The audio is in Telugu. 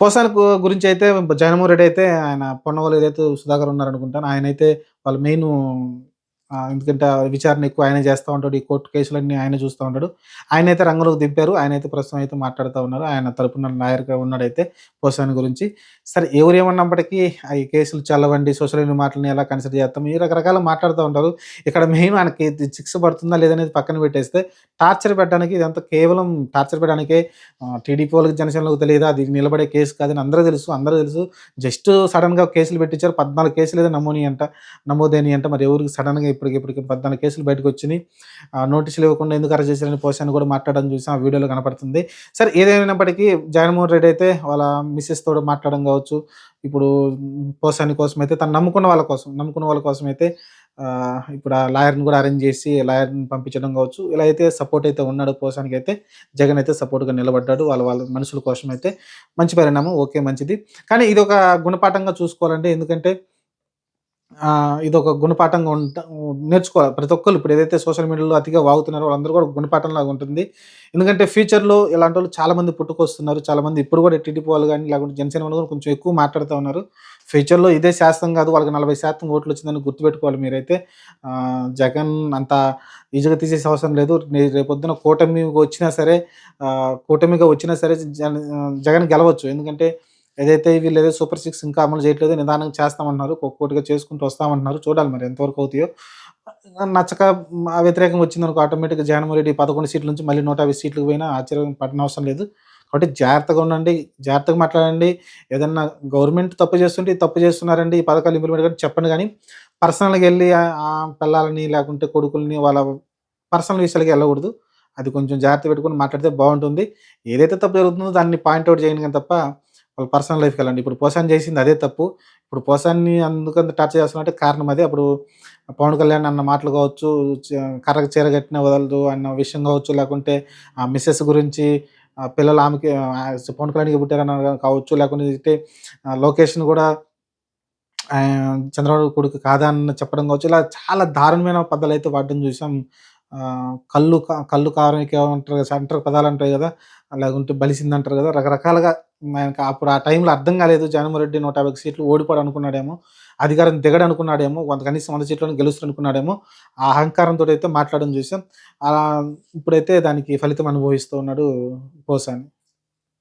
పోసాని గురించి అయితే జగన్మోహన్ రెడ్డి అయితే ఆయన పొన్నవల్లి ఏదైతే సుధాకర్ ఉన్నారనుకుంటాను ఆయన అయితే వాళ్ళ మెయిన్ ఎందుకంటే ఆ విచారణ ఎక్కువ ఆయన చేస్తూ ఉంటాడు ఈ కోర్టు కేసులన్నీ ఆయన చూస్తూ ఉంటాడు. ఆయన అయితే రంగంలోకి దింపారు ఆయన అయితే ప్రస్తుతం అయితే మాట్లాడుతూ ఉన్నారు. ఆయన తరపున లాయర్గా ఉన్నాడైతే పోసాని గురించి. సరే ఎవరు ఏమన్నప్పటికీ ఆ ఈ కేసులు చల్లవండి సోషల్ మీడియా మాటలని ఎలా కన్సిడర్ చేస్తాం ఈ రకరకాల మాట్లాడుతూ ఉంటారు. ఇక్కడ మెయిన్ ఆయనకి ఇది శిక్ష పడుతుందా లేదనేది పక్కన పెట్టేస్తే టార్చర్ పెట్టడానికి ఇదంతా కేవలం టార్చర్ పెట్టడానికే టీడీపీ వాళ్ళకి జనసేనలకు తెలియదు? అది నిలబడే కేసు కాదని అందరూ తెలుసు అందరూ తెలుసు. జస్ట్ సడన్గా కేసులు పెట్టించారు పద్నాలుగు కేసులు ఏదో నమోని అంట నమోదేని అంట మరి ఎవరికి సడన్గా ఇప్పటికి ఇప్పటికి పద్నాలుగు కేసులు బయటకు వచ్చినాయి. ఆ, నోటీసులు ఇవ్వకుండా ఎందుకు అరెస్ట్ చేశారని పోసాను కూడా మాట్లాడడం చూసాం. ఆ వీడియోలో కనపడుతుంది. సరే ఏదైనప్పటికీ జగన్మోహన్ రెడ్డి అయితే వాళ్ళ మిస్సెస్ తోడు మాట్లాడడం కావచ్చు. ఇప్పుడు పోసాని కోసం అయితే తను నమ్ముకున్న వాళ్ళ కోసం నమ్ముకున్న వాళ్ళ కోసం అయితే ఇప్పుడు ఆ లాయర్ని కూడా అరేంజ్ చేసి లాయర్ని పంపించడం కావచ్చు. ఇలా అయితే సపోర్ట్ అయితే ఉన్నాడు పోసానికి అయితే. జగన్ అయితే సపోర్ట్గా నిలబడ్డాడు. వాళ్ళ వాళ్ళ మనుషుల కోసం అయితే మంచి పరిణామం ఓకే మంచిది. కానీ ఇది ఒక గుణపాఠంగా చూసుకోవాలంటే ఎందుకంటే ఇదొక ఇది ఒక గుణపాఠంగా ఉంట నేర్చుకోవాలి. ప్రతి ఒక్కరు ఇప్పుడు ఏదైతే సోషల్ మీడియాలో అతిగా వాగుతున్నారో వాళ్ళందరూ కూడా గుణపాఠం లాగా ఉంటుంది. ఎందుకంటే ఫ్యూచర్లో ఇలాంటి వాళ్ళు చాలా మంది పుట్టుకొస్తున్నారు. చాలా మంది ఇప్పుడు కూడా టీడీపీ వాళ్ళు కానీ లేకుంటే జనసేన వాళ్ళు కూడా కొంచెం ఎక్కువ మాట్లాడుతూ ఉన్నారు. ఫ్యూచర్లో ఇదే శాస్త్రం కాదు వాళ్ళకి నలభై శాతం ఓట్లు వచ్చిందని గుర్తుపెట్టుకోవాలి మీరైతే. జగన్ అంత ఈజీగా తీసేసే అవసరం లేదు. రేపొద్దున కూటమి వచ్చినా సరే కూటమిగా వచ్చినా సరే జగన్ గెలవచ్చు. ఎందుకంటే ఏదైతే వీళ్ళు ఏదో సూపర్ సిక్స్ ఇంకా అమలు చేయట్లేదు నిదానంగా చేస్తామన్నారు ఒక్కొక్కటిగా చేసుకుంటూ వస్తామంటున్నారు. చూడాలి మరి ఎంతవరకు అవుతాయో. నచ్చక మ, వ్యతిరేకం వచ్చిందనుకో ఆటోమేటిక్గా జగన్మోహన్ రెడ్డి పదకొండు సీట్ల నుంచి మళ్ళీ నూట యాభై సీట్లకు పోయినా ఆశ్చర్యం పడిన అవసరం లేదు. కాబట్టి జాగ్రత్తగా ఉండండి. జాగ్రత్తగా మాట్లాడండి. ఏదన్నా గవర్నమెంట్ తప్పు చేస్తుంటే తప్పు చేస్తున్నారండి. ఈ పథకాలు ఇంప్లిమెంట్ కానీ చెప్పండి కానీ పర్సనల్గా వెళ్ళి పిల్లలని లేకుంటే కొడుకుల్ని వాళ్ళ పర్సనల్ విషయాలకి వెళ్ళకూడదు. అది కొంచెం జాగ్రత్త పెట్టుకుని మాట్లాడితే బాగుంటుంది. ఏదైతే తప్పు జరుగుతుందో దాన్ని పాయింట్అవుట్ చేయండి కానీ తప్ప వాళ్ళ పర్సనల్ లైఫ్కి వెళ్ళండి. ఇప్పుడు పోసాన్ చేసింది అదే తప్పు. ఇప్పుడు పోసాన్ని అందుకంత టచ్ చేస్తున్నట్టే కారణం అదే. అప్పుడు పవన్ కళ్యాణ్ అన్న మాటలు కావచ్చు చ- కర్రకు చీర కట్టిన వదలదు అన్న విషయం కావచ్చు లేకుంటే ఆ మిస్సెస్ గురించి పిల్లలు ఆమెకి పవన్ కళ్యాణ్కి పుట్టారన్న కావచ్చు లేకుంటే లొకేషన్ కూడా చంద్రబాబు కొడుకు కాదా అని చెప్పడం కావచ్చు ఇలా చాలా దారుణమైన పద్ధతులు అయితే వాడడం చూసాం. కళ్ళు కా- కళ్ళు కారం అంటారు కదా అంటారు పదాలు అంటాయి కదా లేకుంటే బలిసింది అంటారు కదా రకరకాలుగా ఆయనకి అప్పుడు ఆ టైంలో అర్థం కాలేదు. జగన్మోహన్ నూట యాభై సీట్లు ఓడిపోడు అనుకున్నాడేమో అధికారం దిగడు అనుకున్నాడేమో కొంత కనీసం వంద సీట్లను గెలుస్తారు అనుకున్నాడేమో ఆ అహంకారంతో అయితే మాట్లాడడం చూసాం. అలా ఇప్పుడైతే దానికి ఫలితం అనుభవిస్తూ ఉన్నాడు పోసాని